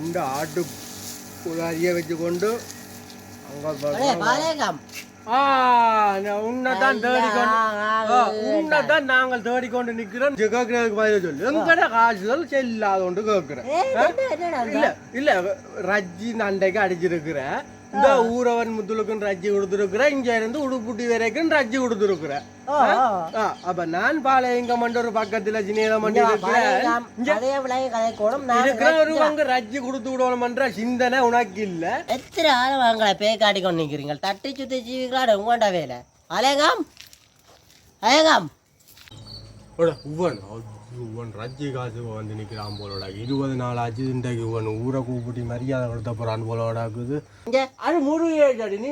ரெண்டு ஆட்டு புதாரியை வச்சுக்கொண்டு அங்கே உன்னைத்தான் தேடிக்கொண்டு நாங்கள் தேடிக்கொண்டு நிக்கிறோம் கேட்கறதுக்கு பதில் சொல்லு எங்கட காசுகள் செல்லாதோண்டு கேட்கிறேன் ஏய், என்ன- என்னடா இல்ல இல்ல ரஜ்ஜி நண்டைக்கு அடிச்சிருக்கிற இந்த ஊரவன் முத்துலுக்கும் ரஜ்ஜி கொடுத்துருக்குற இங்க இருந்து உடுப்புட்டி வரைக்கும் ரஜ்ஜி கொடுத்துருக்குற. அப்ப நான் பாளையங்க மண்டொரு பக்கத்துல ஜினேத மண்டி இருக்கிறேன் ரஜ்ஜி கொடுத்து விடணும்ன்ற சிந்தனை உனக்கு இல்ல. எத்தனை ஆள் வாங்கல பேய் காட்டி கொண்டு தட்டி சுத்தி ஜீவிகளா உங்கள்ட வேலை. அலேகம் அலேகம் உவன்? உவன் ரஜ்ஜி காசு வந்து நிக்கிறான் போலோட இருபது நாள் ஆச்சு இன்றைக்கு உவன் ஊரை கூப்பிட்டு மரியாதை கொடுத்த போறான் போலோடாக்குது இங்க அது முருகேசடி நீ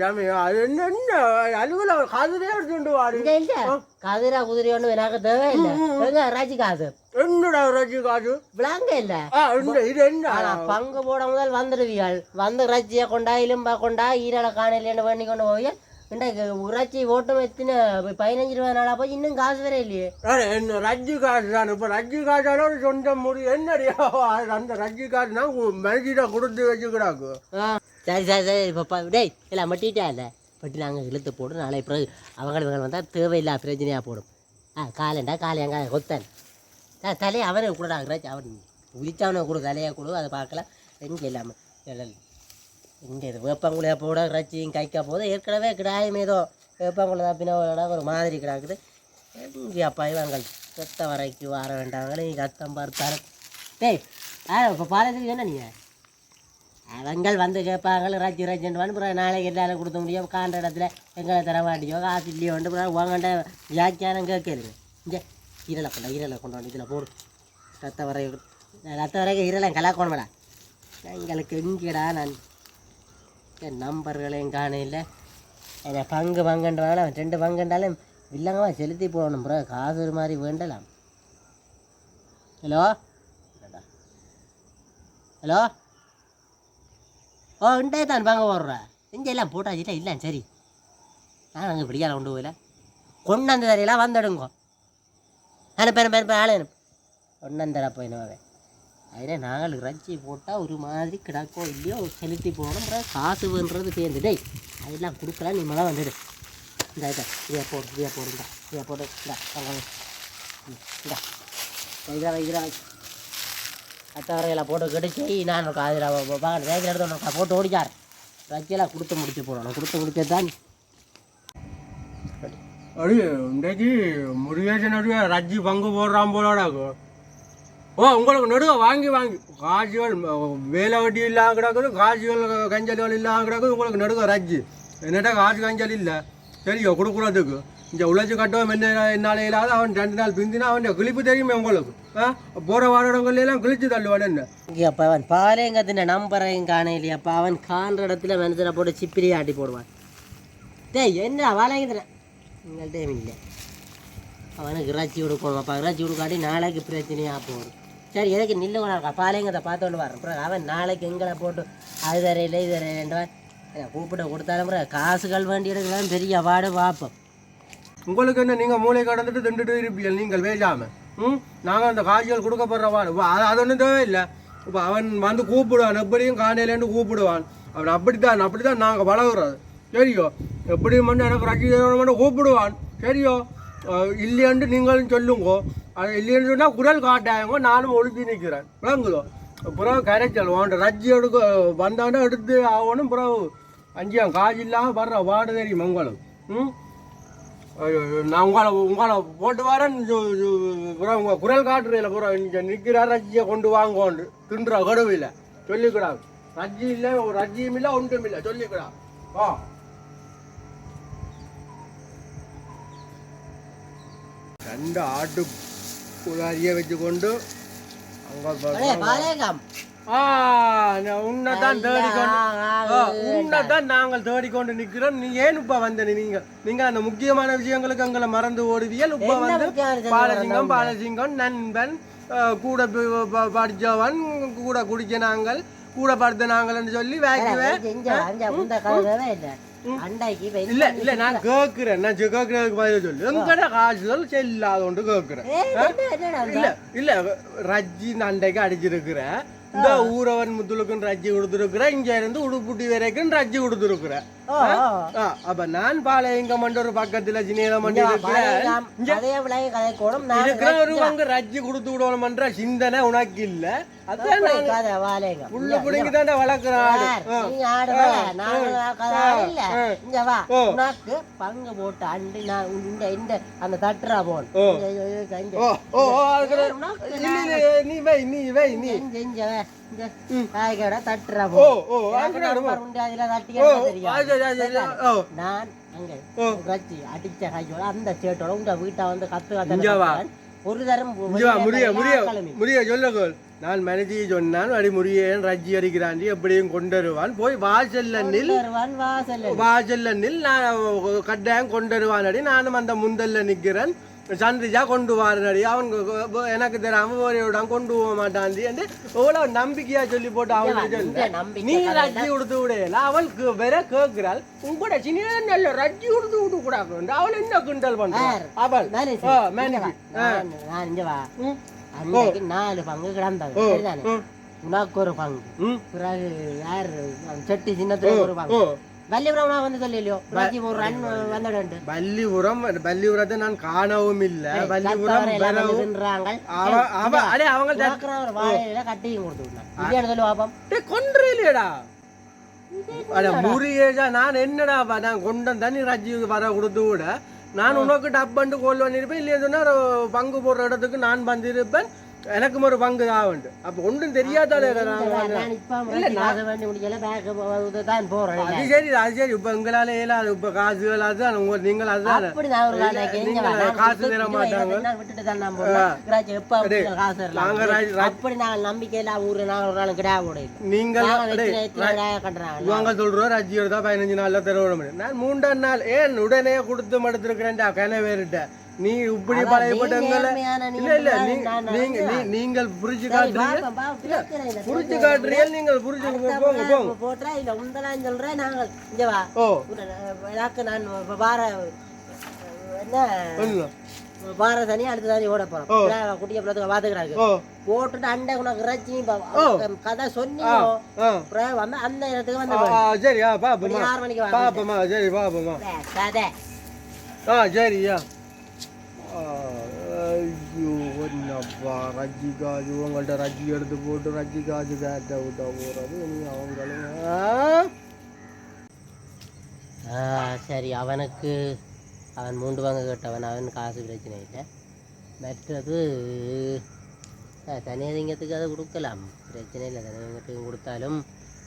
ஜாமி அது என்ன என்ன? அலுவல காதுலயே எடுத்துட்டு வாடி. இங்க கதிரா குதிரை ஒண்ணு எனக்கு தேவை இல்ல. எங்க ராஜி காசு? என்னடா ரஜி காசு? விளாங்க இல்ல. ஆ இந்த இது என்ன? பங்கு போட முதல் வந்துடுவீர்கள் வந்து இறைச்சியை கொண்டா எலும்பா கொண்டா ஈரலை காணையில பண்ணி கொண்டு போய் இன்றைக்கு இறைச்சி ஓட்டம் எத்தனை? பதினஞ்சு ரூபா நாளா போய் இன்னும் காசு வேற இல்லையே. என்ன ரஜ்ஜி காசு தான். இப்ப ரஜ்ஜி காசான ஒரு சொந்த முடி. என்னடியா அந்த ரஜ்ஜி காசுனா மனுஷிட்ட கொடுத்து வச்சுக்கிறாக்கு. சரி சரி சரி. இப்போ டேய் இல்லை மட்டிட்டா இல்லை பட்டி நாங்கள் இழுத்து போடும் நாளை பிறகு அவங்க இவங்க வந்தால் தேவையில்லா பிரச்சனையாக போடும். ஆ காலண்டா காலையங்க கொத்தன். த தலையை அவனை கூடடா அவன் உரிச்சவனை கொடு தலையை கொடு அதை பார்க்கலாம். எங்கே இல்லாமல் இங்கே இது வேப்பாங்குழியா போட ரச்சியும் கைக்கா போது ஏற்கனவே கிடாயம் ஏதோ வேப்பாங்குழி தான் பின்ன ஒரு மாதிரி கிடாக்குது. எங்கே அப்பா இவங்கள் செத்த வரைக்கும் வர வேண்டாங்களே நீங்கள் அத்தம் பார்த்தாரு. டேய் ஆ இப்போ பாலத்துக்கு என்ன நீங்கள் அவங்கள் வந்து கேட்பாங்க ரஜி ரஜன் வந்து அப்புறம் நாளைக்கு எல்லாரும் கொடுத்த முடியும். காண்ட இடத்துல எங்களை தர மாட்டியோ காசு இல்லையோ வந்து அப்புறம் உங்கள்கிட்ட வியாக்கியானம் கேட்குறது. இங்கே ஈரலை கொண்டா ஈரலை கொண்டு வந்து இதில் போடு. ரத்த வரை ரத்த வரைக்கும் ஈரலை கலாக்கோணுமடா. எங்களுக்கு எங்கேடா நான் நம்பர்களையும் காணையில். என்ன பங்கு பங்குண்டு ரெண்டு பங்குன்றாலும் இல்லைங்கம்மா செலுத்தி போகணும் ப்ரோ. காசு ஒரு மாதிரி வேண்டலாம். ஹலோ? ஹலோ? ஓ இண்டே தான் வாங்க போடுறேன் இங்கே எல்லாம் போட்டாச்சுட்டா இல்லை சரி. நான் அங்கே பிடிக்காத கொண்டு போயில கொண்டாந்து தரையெல்லாம் வந்துடுங்க. அனுப்ப அனுப்ப அனுப்ப ஆளு அனுப்பு. கொண்டாந்து தர போயினவே அதில் நாலு ரஞ்சி போட்டால் ஒரு மாதிரி கிடக்கோ இல்லையோ செலுத்தி போகணும் காசு வேணுறது சேர்ந்து டேய் அதெல்லாம் கொடுக்கல நீ மழை வந்துடு இந்த இதை இதை போடு இதை போடுங்க இதை போடு இந்த வாங்க வைக்கிறா வைக்கிறா அத்தவரையில் போட்டு கிடைச்சி நான் அதில் பார்க்கணும் வேகிற இடத்துல உனக்கு போட்டு ஓடிச்சார் ரஜ்ஜெல்லாம் கொடுத்து முடிச்சு போடணும் கொடுத்து முடிச்சது தான் அடி இன்றைக்கு முருகேசனுடைய ரஜ்ஜி பங்கு போடுறான் போலோடாக்கு ஓ உங்களுக்கு நடுவை வாங்கி வாங்கி. காசுகள் வேலை வட்டி இல்லாம கிடக்குது காசுகள் கஞ்சல்கள் இல்லாம கிடக்குது உங்களுக்கு நடுக ரஜ்ஜி. என்னட்ட காசு கஞ்சல் இல்லை. தெரியும் கொடுக்குறதுக்கு. இந்த உழைச்சி கட்டவும் என்ன என்னால் இல்லாத அவன் ரெண்டு நாள் பிந்தினா அவன் கிழிப்பு தெரியுமே உங்களுக்கு. ஆ? போகிற வாரடங்கள் எல்லாம் கிழிச்சு தள்ளுவான் என்ன? இங்கே அப்போ அவன் பாலேங்கத்தின நம்புறையும் காணையிலையே அப்போ அவன் காண்ற இடத்துல மனுஷனை போட்டு சிப்பிரியை ஆட்டி போடுவான். டேய் என்ன வாழங்கிற உங்கள்கிட்ட இல்லை. அவனுக்கு இறைச்சி கொடுக்கணும். அப்போ இறைச்சி கொடுக்காட்டி நாளைக்கு பிரச்சனையாக போகும் சரி எதுக்கு நில்லு கொண்டா பாலைங்கிறத பார்த்தோன்னு வரேன். அப்புறம் அவன் நாளைக்கு எங்களை போட்டு அது தரையில் இது தரையிலன்றவன் கூப்பிட்டு கொடுத்தாலும் அப்புறம் காசுகள் வேண்டி எடுக்கலாம் பெரிய வாடு பார்ப்போம். உங்களுக்கு என்ன நீங்கள் மூளை கடந்துட்டு திண்டுட்டு இருப்பீர்கள் நீங்கள் வேஜாமல் ம்? நாங்கள் அந்த காய்ச்சல் கொடுக்கப்படுற வாடு அது அது ஒன்றும் தேவையில்லை. இப்போ அவன் வந்து கூப்பிடுவான் எப்படியும் காணையிலேருந்து கூப்பிடுவான். அவன் அப்படித்தான் அப்படித்தான் நாங்கள் வளர்கிறது சரியோ? எப்படியும் வந்து எனக்கு ரசி மட்டும் கூப்பிடுவான். சரியோ? இல்லையாண்டு நீங்களும் சொல்லுங்கோ. அது இல்லைன்னு சொன்னால் குரல் காட்டாயங்க நானும் ஒழுங்கி நிற்கிறேன் விளங்குதோ? பிறகு கரைச்சல் உன்ட்ட ரஜ்ஜி எடுக்க வந்தவொடனே எடுத்து ஆகணும். பிறகு அஞ்சியம் காசு இல்லாமல் வர்ற வாடு தெரியும் உங்களுக்கு? ம்? நான் உங்களை உங்களை போட்டு வரேன். பிறகு உங்கள் குரல் காட்டுறீங்கள பிறகு இங்கே நிற்கிறார் ரஜ்ஜியை கொண்டு வாங்கோண்டு. தின்ற கடுவில்லை சொல்லிக்கிறாங்க. ரஜ்ஜி இல்லை ஒரு ரஜ்ஜியும் இல்லை ஒன்றும் இல்லை. சொல்லிக்கிறான் ஆ ரெண்டு ஆட்டு அங்கே பாலேகம் ஆ நான் உன்னைத்தான் தேடிக்கொண்டு உன்னைத்தான் நாங்கள் தேடிக்கொண்டு நிக்கிறோம் நீ ஏன் இப்ப வந்த நீங்க நீங்க அந்த முக்கியமான விஷயங்களுக்கு அங்களை மறந்து ஓடுவியல் இப்ப வந்து பாலசிங்கம் பாலசிங்கம் நண்பன் கூட ப- ப- படிச்சவன் கூட குடிச்ச நாங்கள் கூட படுத்த நாங்கள்னு சொல்லி வேக்குவேன் அண்டைக்கு இல்ல இல்ல நான் கேக்குறேன். நான் கேக்குறதுக்கு பதில் சொல்லு. எங்கட காசுகள் செல்லாதோண்டு கேக்குறேன். இல்ல இல்ல ரஜ்ஜி நண்டைக்கு அடிச்சிருக்கிற இந்த ஊரவன் முத்துலுக்கும் ரஜ்ஜி கொடுத்துருக்குற இங்க இருந்து உடுப்புட்டி வரைக்கும் ரஜ்ஜி கொடுத்துருக்குற ஓ ஓ. அப்ப நான் பாளையங்க மண்டொரு பக்கத்துல சின்ன மண்டி இருக்கிறேன் பாலையாம், அதே விளைய கதை கூடும். நான் இருக்கிற ஒரு பங்கு ரஜ்ஜி கொடுத்து விடணும்ன்ற சிந்தனை உனக்கு இல்ல. பங்கு போட்டு அண்டு நான் இந்த இந்த அந்த தட்டுறா போன் நீ வை நீ வை நீ. இங்க காய்கடை தட்டுறா ஓ ஓ உண்டு, அதுல தட்டி அது அது ஓ. நான் அங்க ஓ. ரச்சி அடிச்ச கையோட அந்த சேட்டோட உங்க வீட்டை வந்து கத்து இங்க வா. கத்து ஒரு தரம் இங்க வா, முறிய முறிய கிளம்பி முறிய சொல்லுங்கள் நான் மனைஜி சொன்னான் அடி முறியேன் ரஜ்ஜி அடிக்கிறாண்டி எப்படியும் கொண்டு வருவான் போய் வாசல்ல நில் வாசல்ல நில் நான் கட்டாயம் கொண்டு வருவான் அடி. நானும் அந்த முந்தல்ல நிக்கிறேன். சந்திரிஜா கொண்டு வாரனடி. அவன் எனக்கு தெரியாம ஒரு இடம் கொண்டு போக மாட்டான் என்று எவ்வளவு நம்பிக்கையா சொல்லி போட்டு அவனுக்கு நீ ரஜ்ஜி கொடுத்து விடையில அவள் வேற கேட்கிறாள். உங்களோட சின்ன நல்ல ரஜ்ஜி கொடுத்து விட்டு கூடாது அவள் என்ன கிண்டல் பண்றாள்? அவள். அன்னைக்கு நாலு பங்கு சரிதானே? ம், உனக்கு ஒரு பங்கு. பிறகு யார்? செட்டி சின்னத்துல ஒரு பங்கு. வள்ளிபுரம் உனக்கு வந்து சொல்லலையோ ரஜி ஒரு ரன் வந்துடு பல்லிபுரம் பல்லிபுரத்தை நான் காணவும் இல்ல பல்லிபுரம் அவ அடே அவங்க உனக்கு நான் ஒரு வாழையில கட்டியும் கொடுத்து விடலாம் இல்லையா சொல்லு பாப்போம் கொன்றில்லையடா அட நான் என்னடா நான் கொண்டன் தண்ணி ரஜ்ஜிக்கு வர கொடுத்து விட நான் உனக்கு டப்பண்டு கோல் பண்ணிருப்பேன் இல்லையா சொன்னா பங்கு போடுற இடத்துக்கு நான் வந்திருப்பேன். எனக்கும் ஒரு பங்கு தான் உண்டு. அப்ப ஒன்றும் தெரியாதாலே காசு தான் போறேன். அது சரி அது சரி. இப்ப எங்களால இயலாது. இப்ப காசுகள் அதுதான் உங்க நீங்கள் அதுதான் காசு தர மாட்டாங்க. நான் விட்டுட்டு தான் நான் போறேன்? கிராஜ் எப்ப உங்களுக்கு காசு நாங்க அப்படி ஊரு ஒரு நாள் கிடா கூட இல்லை. நீங்கள் நாங்கள் அடே, வச்சு எத்தனை கிடா கட்டுறாங்க? இவங்க சொல்றோம் எடுத்தா பதினஞ்சு நாள்ல தருவோம் நான் மூன்றாம் நாள் ஏன் உடனே கொடுத்து மடுத்திருக்கிறேன்டா கனவேறிட்ட நீ இப்படி பழையப்பட்டவங்கள இல்ல இல்ல நீங்க நீங்கள் புரிச்சு சரி, காட்டுறீங்க. புரிச்சு காட்டுறீங்க? நீங்கள் அடுத்த போங்க போங்க. போட்டா இல்ல உந்தலான்னு சொல்றேன் நாங்கள். இங்க வா. ஓ. எனக்கு நான் வார என்ன? வார தனி அடுத்த தனி ஓட போறோம். குட்டிய பிள்ளை பாத்துக்கிறாங்க போட்டுட்டு அண்டை உனக்கு ரச்சி கதை சொன்னீங்க. வந்து அந்த இடத்துக்கு வந்து ஆ, ஆ, சரி ஆ மணி பாப்போமா ஆறு மணிக்கு பாப்போமா சரி பாப்போமா கதை. ஆ சரியா ஐயோ என்னப்பா ரஜ்ஜி காஜு உங்கள்கிட்ட ரஜ்ஜி எடுத்து போட்டு ரஜ்ஜி காஜு கேட்ட விட்டா போகிறது நீ அவங்களும் சரி அவனுக்கு அவன் மூன்று வாங்க கேட்டவன் அவன் காசு பிரச்சனை இல்லை மற்றது தனியதிங்கத்துக்கு அதை கொடுக்கலாம் பிரச்சனை இல்லை தனியதிங்கத்துக்கும் கொடுத்தாலும்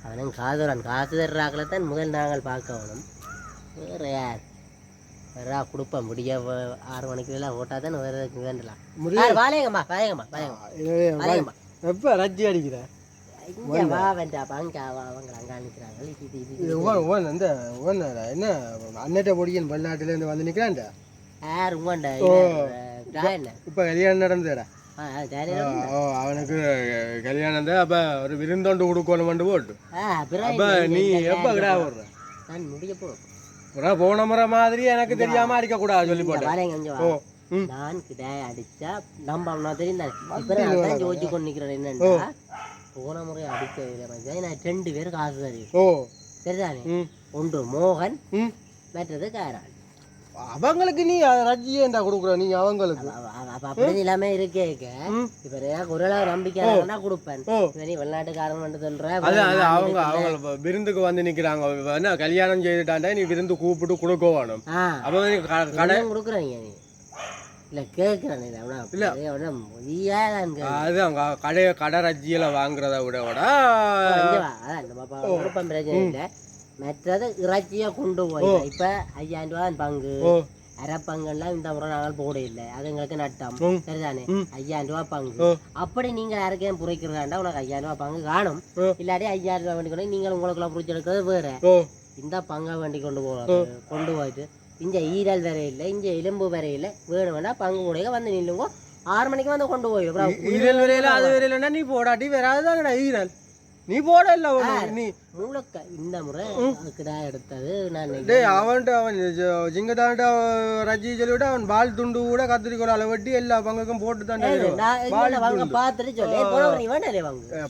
அவனும் காசு காசு தர்றாக்களை தான் முதல் நாங்கள் பார்க்கணும் வேறு யார் வேறா கொடுப்பேன் முடிய ஆறு எல்லாம் ஓட்டால் தான் வேறு வேண்டலாம் முடிய? வாழையங்கம்மா வாழையங்கம்மா எப்ப ரஜ்ஜி அடிக்கிற? இங்கே வா வேண்டாம் அங்கே வா அவங்க அங்கே நிற்கிறாங்க இது இது இது இது. உன் உன் இந்த உன் என்ன அன்னட்ட பொடியன் வெளிநாட்டுல இருந்து வந்து நிக்கிறான்டா? யார் உங்கண்ட இப்ப கல்யாணம் நடந்தடா அவனுக்கு கல்யாணம் தான் அப்ப ஒரு விருந்தோண்டு கொடுக்கணும் போட்டு. அப்ப நீ எப்ப கிடா போடுற? நான் முடிய அப்புறம் போன முறை மாதிரி எனக்கு தெரியாம அடிக்க கூடாது சொல்லி போட்டேன். நான் கிடாய் அடிச்சா நம்ம தெரியும் தானே யோசிச்சு கொண்டு நிக்கிறேன் என்னன்னா போன முறை அடிக்க நான் ரெண்டு பேரும் காசு ஓ. சரிதானே? ஒன்று மோகன் மற்றது காரான் அவங்களுக்கு நீ ரஜ்ஜியே என்ன கொடுக்குற? நீ அவங்களுக்கு. அவ- அவ- அப்ப அப்படி இல்லாம இருக்கே ம். இப்ப எனக்கு ஒரு அளவு நம்பிக்கை இல்லைன்னா கொடுப்பேன். நீ வெளிநாட்டுக்காரன் வந்து சொல்ற அது அவங்க அவங்க விருந்துக்கு வந்து நிக்கிறாங்க. என்ன கல்யாணம் செய்துட்டாண்டா நீ விருந்து கூப்பிட்டு கொடுக்க வேணும். அப்ப கடை கொடுக்குறீங்க நீ. இல்ல அவனா இல்ல. அது அவங்க கடை கடை ரஜ்ஜியில வாங்குறத விட விட பிரச்சனை இல்லை. மற்றது இறைச்சியை கொண்டு போய் இப்ப ஐயாயிரம் ரூபாய் பங்கு. ஓ. அரை பங்கெல்லாம் இந்த முறை நாங்கள் போட இல்லை அது எங்களுக்கு நட்டம். சரிதானே. ஐயாயிரம் ரூபாய் பங்கு. அப்படி நீங்க யாருக்கையும் புரிக்கிறதாண்டா உனக்கு ஐயாயிரம் ரூபாய் பங்கு காணும். இல்லாட்டி ஐயாயிரம் ரூபாய் வேண்டி கொண்டு நீங்கள் உங்களுக்குள்ள புரிச்சு எடுக்கிறது வேற இந்த பங்கை வேண்டி கொண்டு போகிறது கொண்டு போயிட்டு இங்க ஈரல் வரை இல்லை இங்க எலும்பு வரை இல்லை வேணும் வேணா பங்கு கூடையே வந்து நில்லுங்க. ஆறு மணிக்கு வந்து கொண்டு போய் அப்புறம் ஈரல் வரையில அது வரையிலன்னா நீ போடாட்டி வராதுதாங்கடா ஈரல். நீ போட இல்ல நீ முழுக்க இந்த முறை கிடா எடுத்தது நான் டேய் அவன் ஜிங்கதான்ட்ட ரஜி சொல்லிவிட்டு அவன் பால் துண்டு கூட கத்திரிக்கோளால வெட்டி எல்லா பங்குக்கும் போட்டு தான் வாங்க பார்த்துட்டு சொல்லு.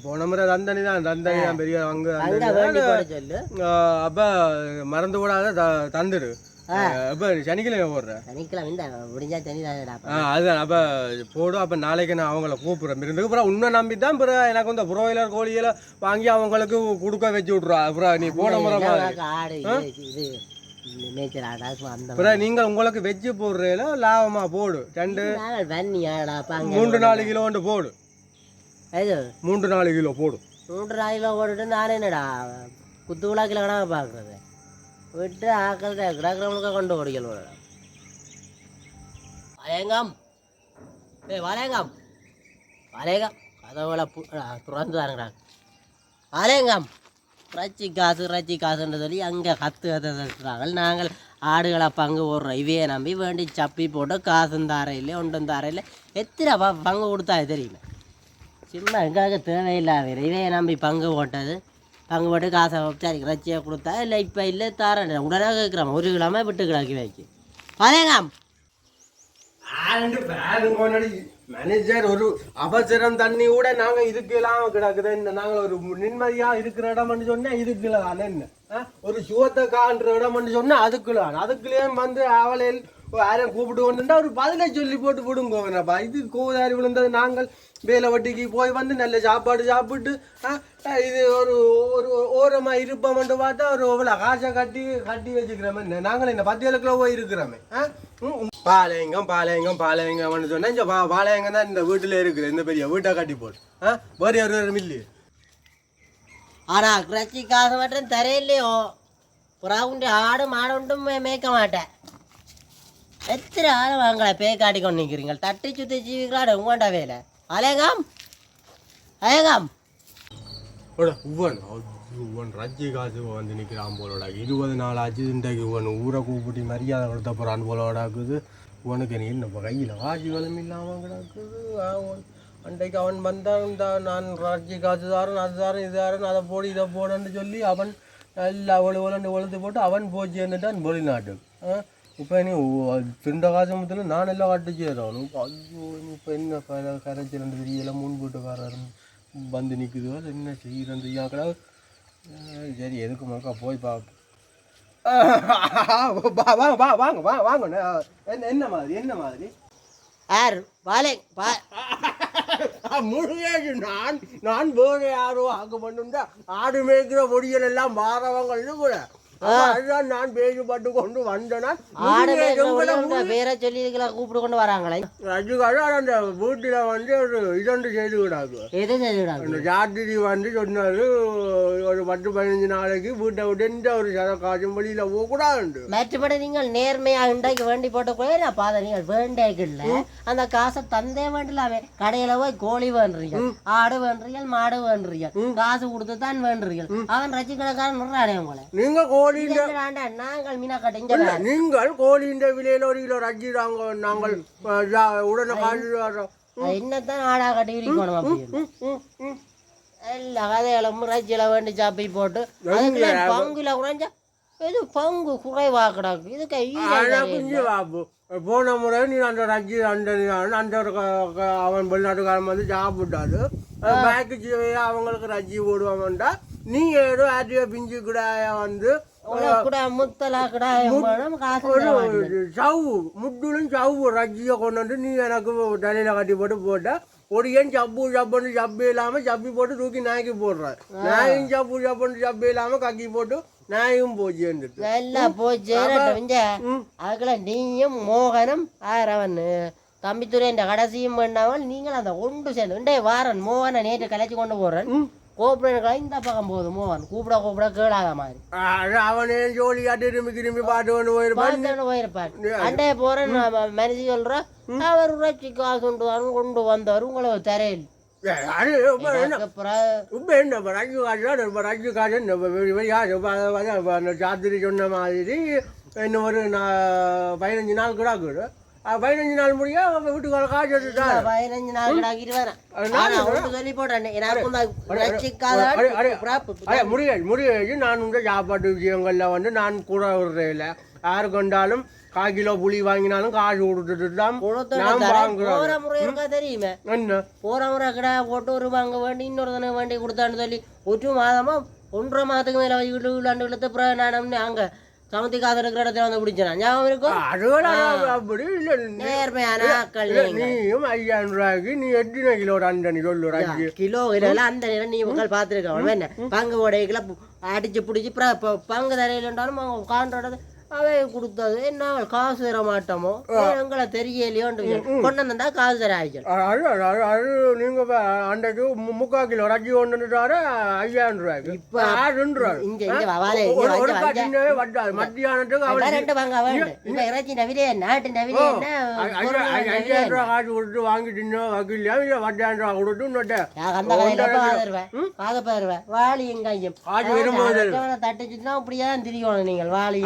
போன முறை தந்தனி தான் தந்தனி தான் பெரிய அங்கு அப்ப மறந்து கூடாத தந்துடு அப்ப சனிக்கிழமை போடுற? சனிக்கிழமை இந்த முடிஞ்சா சனி தானடா ஆ அதுதான். அப்ப போடும். அப்ப நாளைக்கு நான் அவங்கள கூப்பிடுறேன். இருந்துக்கு அப்புறம் உன்னை நம்பி தான் பிறகு எனக்கு இந்த புரோயிலர் கோழியில வாங்கி அவங்களுக்கு கொடுக்க வச்சு விட்ருவா அப்புறம் நீ போன முறை பிறகு நீங்கள் உங்களுக்கு வெஜ்ஜு போடுறதுல லாபமா போடு. ரெண்டு மூன்று நாலு கிலோ வந்து போடு. மூன்று நாலு கிலோ போடு. மூன்று நாளில் போட்டுட்டு நானே என்னடா குத்து விழாக்கில் கணக்கு பார்க்குறது விட்டு ஆக்கள் கிடக்கிறவனுக்கு கொண்டு ஓடிக்கணும் வளையங்காம் ஏ வளையங்கம் வளையங்கம் கதவுல துறந்து தாருங்கிறாங்க வளையங்கம் ரச்சி காசு ரச்சி காசுன்னு சொல்லி அங்கே கத்து கத்துறாங்க நாங்கள் ஆடுகளை பங்கு போடுறோம் இவையை நம்பி வேண்டி சப்பி போட்டு காசும் தாரையில் ஒன்றும் தாரையில் எத்தனை ப- பங்கு கொடுத்தா தெரியுமா சும்மா எங்களுக்கு தேவையில்லாத இவையை நம்பி பங்கு போட்டது பங்கு போட்டு காசை சரி ரச்சியாக கொடுத்தா இல்லை இப்போ இல்லை தாரேன். உடனே கேட்குறோம் ஒரு கிழமை விட்டு கிடக்கி வைக்கு பதேங்காம் மேனேஜர் ஒரு அவசரம் தண்ணி கூட நாங்க இதுக்கெல்லாம் கிடக்குது. என்ன நாங்க ஒரு நிம்மதியா இருக்கிற இடம்னு சொன்னா இதுக்குள்ள என்ன? ஒரு சுகத்தை காண்ற இடம்னு சொன்னா அதுக்குள்ள அதுக்குள்ளேயும் வந்து அவளையில் யாரையும் கூப்பிட்டு கொண்டு ஒரு பதிலை சொல்லி போட்டு விடுங்கப்பா இது கோதாரி விழுந்தது. நாங்கள் வேலை வட்டிக்கு போய் வந்து நல்ல சாப்பாடு சாப்பிட்டு ஆ, இது ஒரு ஒரு ஓரமா இருப்போம்னு பார்த்தா ஒரு இவ்வளோ காசை கட்டி கட்டி வச்சுக்கிறோமே. என்ன நாங்கள் இந்த கிலோ போய் இருக்கிறோமே ஆ? ம், பாளையங்கம் பாளையங்கம் பாளையங்கம்னு சொன்னா இந்த பா பாளையங்கம் தான் இந்த வீட்டில் இருக்குது இந்த பெரிய வீட்டை கட்டி போட்டு ஆ? வேறு ஒரு மில்லு ஆனால் கிரச்சி காசு மட்டும் தரையில்லையோ? புறாவுண்டி ஆடு மாடு உண்டும் மேய்க்க மாட்டேன். எத்தனை ஆடு வாங்கல பேய் காட்டி கொண்டு நிற்கிறீங்க தட்டி சுற்றி ஜீவிக்கலாடு உங்கள்கிட்ட வேலை. அலேங்காம் அலேங்காம் இவன் உவன் ரஜ்ஜி காசு வந்து நிற்கிறான் போலோட. இருபது நாள் ஆச்சு இன்றைக்கு உவன் ஊரை கூப்பிட்டு மரியாதை கொடுத்த போகிறான் போலோடாக்குது உனக்கு நீ என்ன கையில் காசு வளம் இல்லாமல் கிடக்குது. அன்றைக்கு அவன் வந்தான் நான் ரஜ்ஜி காசு தாரன் அது தாரன் இது தாரன் அதை போடு இதை போடுன்னு சொல்லி அவன் நல்லா ஒழு ஒழுந்து ஒழுந்து போட்டு அவன் போச்சு என்னட்டான் வெளிநாட்டுக்கு. ஆ? இப்போ நீ திண்ட காசு முதல்ல நான் எல்லாம் கட்டுச்சு தரணும் ஐயோ இப்போ என்ன கரை கரைச்சி ரெண்டு தெரியல முன் வீட்டுக்காரர் வந்து நிற்குது அது என்ன செய்யறது? தெரியாக்கடா சரி எதுக்கு மக்கா போய் பார்ப்போம் வாங்க வா வாங்க வா வாங்க என்ன என்ன மாதிரி என்ன மாதிரி? யார் பாலே பா முழுகேஜ் நான் நான் வேறு யாரோ ஆக்க பண்ணுண்டா ஆடு மேய்க்கிற பொடியல் எல்லாம் மாறவங்க கூட. அதுதான் நான் பேசுபட்டு கொண்டு மேய்க்கிற பேரை சொல்லி இதுக்கெல்லாம் கூப்பிட்டு கொண்டு வராங்களே. அதுக்காக அந்த வீட்டில் வந்து ஒரு இதொன்று செய்து விடாது. எது சொல்லிவிடாங்க அந்த ஜாத்திரி வந்து சொன்னாரு ஒரு பத்து பதினஞ்சு நாளைக்கு வீட்டை விட்டு எந்த ஒரு சத காசும் வெளியில் போகக்கூடாது மற்றபடி நீங்கள் நேர்மையா இன்றைக்கு வேண்டி போட்ட கூட நான் பாத நீங்கள் வேண்டேக்கல அந்த காசை தந்தே வேண்டலாமே கடையில போய் கோழி வேண்டுறீங்க ஆடு வேண்டுறீங்க மாடு வேண்டுறீங்க காசு கொடுத்து தான் வேண்டுறீங்க அவன் ரச்சி கணக்காரன் நிறானே உங்களை. நீங்க கோழியின் நாங்கள் மீனா கட்டிங்க நீங்கள் கோழியின் விலையில ஒரு கிலோ ரஜ்ஜி தாங்க நாங்கள் உடனே காசு தர்றோம். என்னத்தான் ஆடா கட்டி இருக்கணும். எல்லா கதையிலும் ரச்சியில வேண்டி சாப்பி போட்டு. அதுக்குள்ள பங்குல குறைஞ்சா இது பங்கு குறைவா கிடக்கு? இதுக்கு பாப்பு. போன முறை நீ அந்த ரஜ்ஜி அந்த அந்த அவன் வெளிநாட்டுக்காரன் வந்து சாப்பிட்டாரு. பேக்கு அவங்களுக்கு ரஜ்ஜி போடுவாங்கண்டா நீ ஏதோ ஆட்டிய பிஞ்சு கிடாய வந்து சவு முட்டுலும் சவு ரஜ்ஜியை கொண்டு நீ எனக்கு தலையில கட்டி போட்டு போட்ட ஒடியன் சப்பு சப்புன்னு சப்பு இல்லாம சப்பி போட்டு தூக்கி நாய்க்கு போடுற நாயும் சப்பு சப்புன்னு சப்பு இல்லாம கக்கி போட்டு நாயும் போச்சு எல்லாம். அதுக்குள்ள நீயும் மோகனும் ஆரவன் தம்பித்துறையின் கடைசியும் பண்ணாமல் நீங்கள் அந்த ஒன்று சேர்ந்து வாரன் மோகனை நேற்று கலைச்சு கொண்டு போறேன். கோபுரம் இந்த பக்கம் போகுது மோகன் கூப்பிட கூப்பிட கேளாத மாதிரி. அவனே ஜோலி காட்டி திரும்பி திரும்பி பாட்டு கொண்டு போயிருப்பான். பார்த்துட்டு போயிருப்பார் அண்டே போறேன் மனுஷி சொல்றேன் அவர் உரைச்சி காசு கொண்டு வரணும் கொண்டு வந்தவர் உங்களை தரையில் சொன்ன மாதிரி இன்னும் ஒரு பதினஞ்சு நாள் கிடாக்குது. அஹ் பதினஞ்சு நாள் முடிய அவன் வீட்டுக்கு காசு எடுத்துட்டாரு பதினஞ்சு நாள் கிடாக்கி ஒன்று சொல்லி போடுறேன் எனக்கும் முருகேஷ் நான் இந்த சாப்பாட்டு விஷயங்கள்ல வந்து நான் கூட விடுறதில்ல யாரு கொண்டாலும் கால் கிலோ புளி வாங்கினாலும் காசு கொடுத்துட்டு தான் போற முறை இருக்கா தெரியுமே? என்ன? போற முறை கிடா போட்டு ஒரு வாங்க வேண்டி இன்னொரு தானே வேண்டி கொடுத்தான்னு சொல்லி ஒரு மாதமா ஒன்றரை மாதத்துக்கு மேல வீட்டு விளாண்டு விழுத்து அப்புறம் நான் அங்க சமத்தி காசு இருக்கிற இடத்துல வந்து பிடிச்சேன் ஞாபகம் இருக்கும் அப்படி இல்லை நேர்மையான ஆக்கள். நீயும் ஐயாயிரம் ரூபாய்க்கு நீ எத்தனை கிலோ அண்டனி சொல்லு கிலோ கிலோல அந்த நேரம் நீ மக்கள் பார்த்துருக்க என்ன பங்கு உடைகளை அடிச்சு பிடிச்சி பங்கு தரையிலன்றாலும் அவங்க காண்றோட அவை கொடுத்தது. என்ன காசு தர மாட்டோமோ? எங்களை தெரியலையோன்னு கொண்டு வந்தா காசு தர ஆயிடுச்சு. அது அது அது நீங்க அன்றைக்கு மு- முக்கால் கிலோ ரஜி ஒன்றுட்டாரு ஐயாயிரம் ரூபாய்க்கு இப்ப வந்த காட்டினவே வட்டாது. மத்தியானத்துக்கு அவன் ரெண்டு அவன் இந்த இறைச்சி நவிலே நாட்டு நவிலே என்ன ஐயாயிரம் ரூபா காசு கொடுத்து வாங்கி தின்னு வக்கீல்லையா இல்லை வட்டாயிரம் ரூபா கொடுத்து பாருவேன் வாளி எங்காயும் தட்டுச்சுன்னா அப்படியே தான் திரியணும் நீங்கள் வாளி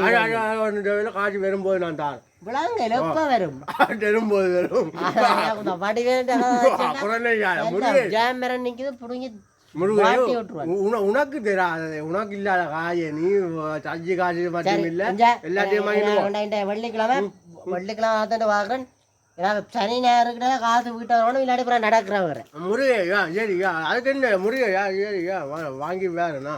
தேவையில்ல காசு வரும்போது நான் தாரேன். விளாங்கல் எப்ப வரும். வரும்போது வரும். நிக்குது புடுங்கி உனக்கு தெரியாத உனக்கு இல்லாத காய நீ சஜ்ஜி காசு மட்டும் இல்ல. எல்லாத்தையும் வெள்ளிக்கிழமை வெள்ளிக்கிழமை ஆத்தாண்டு வாங்குறேன் சனி ஞாயிறு காசு வீட்டை வரணும் இல்லாட்டி நடக்கிறவங்க முருகையா சரியா அதுக்கு என்ன முருகையா சரியா வாங்கி வேறண்ணா